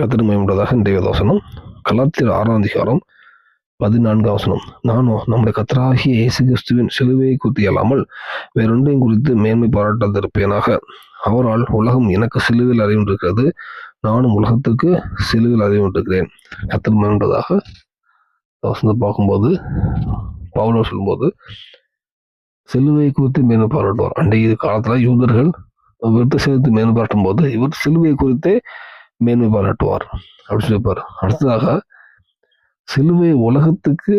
கத்திரமயமுடையதாக இன்றைய வசனம். கலாத்திர ஆறாம் அதிகாரம் பதினான்காம் அவசனம் நானும் நம்முடைய கத்தராகிய இயேசு கிறிஸ்துவின் சிலுவையை குறித்து அல்லாமல் வேறொன்றையும் குறித்து மேன்மை பாராட்டாதிருப்பேனாக. அவரால் உலகம் எனக்கு சிலுவையில் அறிவுண்டிருக்கிறது. நானும் உலகத்துக்கு சிலுவையில் அறிவுண்டிருக்கிறேன். கத்திரமயமுள்ளதாக வசனத்தை பார்க்கும்போது பவுலோ சொல்லும்போது சிலுவை குறித்து மேன்மை பாராட்டுவார். அன்றைய காலத்தில் யூதர்கள் விருத்த சேர்த்து மேன்மை பாராட்டும் போது இவர் சிலுவை குறித்தே மேன்மை பாராட்டுவார். அப்படின்னு சொல்லிப்பார் அடுத்ததாக சிலுவை உலகத்துக்கு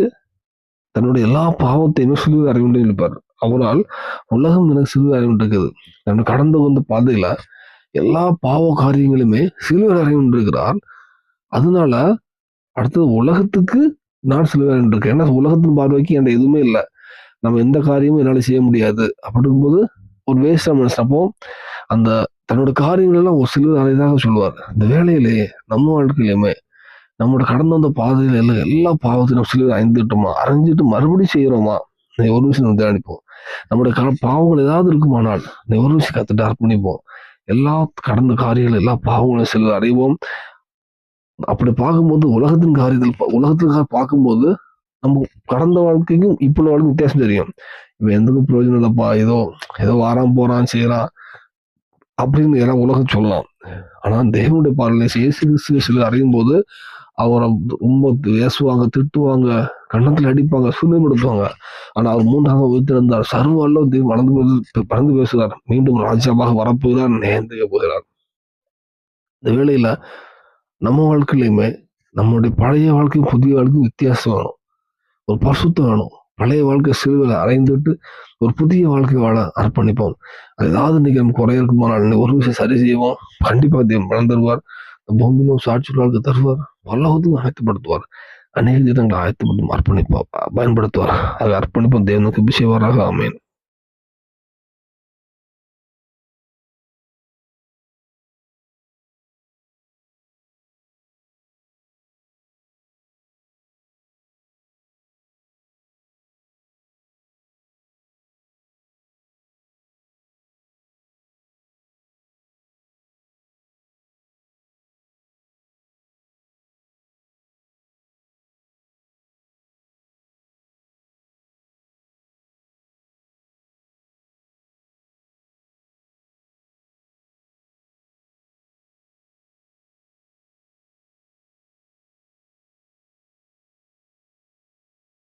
தன்னுடைய எல்லா பாவத்தையுமே சிலுவை அறிவுண்டு இருப்பார் அவரால் உலகம் எனக்கு சிலுவை அறிவுண்டிருக்குது. நம்ம கடந்து வந்த பாதையில எல்லா பாவ காரியங்களுமே சிலுவை அறிவுண்டிருக்கிறார். அதனால அடுத்தது உலகத்துக்கு நான் சிலுவை அறிவுண்டிருக்கேன். ஏன்னா உலகத்தின் பார்வைக்கு என்கிட்ட எதுவுமே இல்லை. நம்ம எந்த காரியமும் என்னால் செய்ய முடியாது. அப்படிங்கும்போது ஒரு வேஸ்டாக மனுஷன் அப்போ அந்த தன்னோட காரியங்களெல்லாம் ஒரு சிலர் அறைதாக சொல்லுவார் இந்த வேலையிலேயே நம்ம வாழ்க்கையிலுமே நம்மளோட கடந்து வந்த பாதையில எல்லாம் எல்லா பாவத்தையும் நம்ம சிலுவை அறிஞ்சிட்டு அரைஞ்சிட்டு மறுபடியும் செய்கிறோமா இந்த ஒரு விஷயம் நம்ம தியானிப்போம். நம்மளுடைய க பாவங்கள் ஏதாவது இருக்குமானால் இந்த ஒரு விஷயம் கற்றுட்டு அர்ப்பணிப்போம். எல்லா கடந்த காரியங்கள் எல்லா பாவங்களும் சிலர் அறிவோம் அப்படி பார்க்கும்போது உலகத்தின் காரியத்தில் உலகத்துக்காக பார்க்கும்போது நம்ம கடந்த வாழ்க்கைக்கும் இப்போ உள்ள வாழ்க்கை வித்தியாசம் தெரியும். இவன் எந்தக்கும் பிரயோஜனம் இல்லைப்பா. ஏதோ ஏதோ வாரான் போறான் செய்யறான் அப்படின்னு எல்லாம் உலகம் சொல்லலாம். ஆனால் தேவனுடைய பார்வையில் இயேசு கிறிஸ்து சிலர் அறியும் போது அவரை ரொம்ப பேசுவாங்க திட்டுவாங்க கண்ணத்தில் அடிப்பாங்க சுண்ணப்படுத்துவாங்க ஆனால் அவர் மூன்றாக உயிர்த்திருந்தார் சர்வ அல்ல தெய்வம் வளர்ந்து பறந்து பேசுகிறார். மீண்டும் ராஜாவாக வரப்போகிறார் நேர்ந்துக்க போகிறார். இந்த வேளையில நம்ம வாழ்க்கையிலையுமே நம்மளுடைய பழைய வாழ்க்கையும் புதிய வாழ்க்கையும் வித்தியாசம் வேணும். ஒரு பசுத்தம் வேணும். பழைய வாழ்க்கை சிறுவில் அரைந்துட்டு ஒரு புதிய வாழ்க்கை வாழ அர்ப்பணிப்போம். அது ஏதாவது இன்னைக்கு நம்ம குறைய இருக்குமானால் ஒரு விஷயம் சரி செய்வோம் கண்டிப்பாக தெய்வம் பலன் தருவார் பூமியிலும் சாட்சி வாழ்க்கை தருவார். பல்லவத்துக்கும் ஆயத்தப்படுத்துவார் அநேக தினங்களை ஆயத்தப்படுத்தும் அர்ப்பணிப்போம் பயன்படுத்துவார். அதை அர்ப்பணிப்போம். தேவனுக்கு பிசைவாராக அமையும்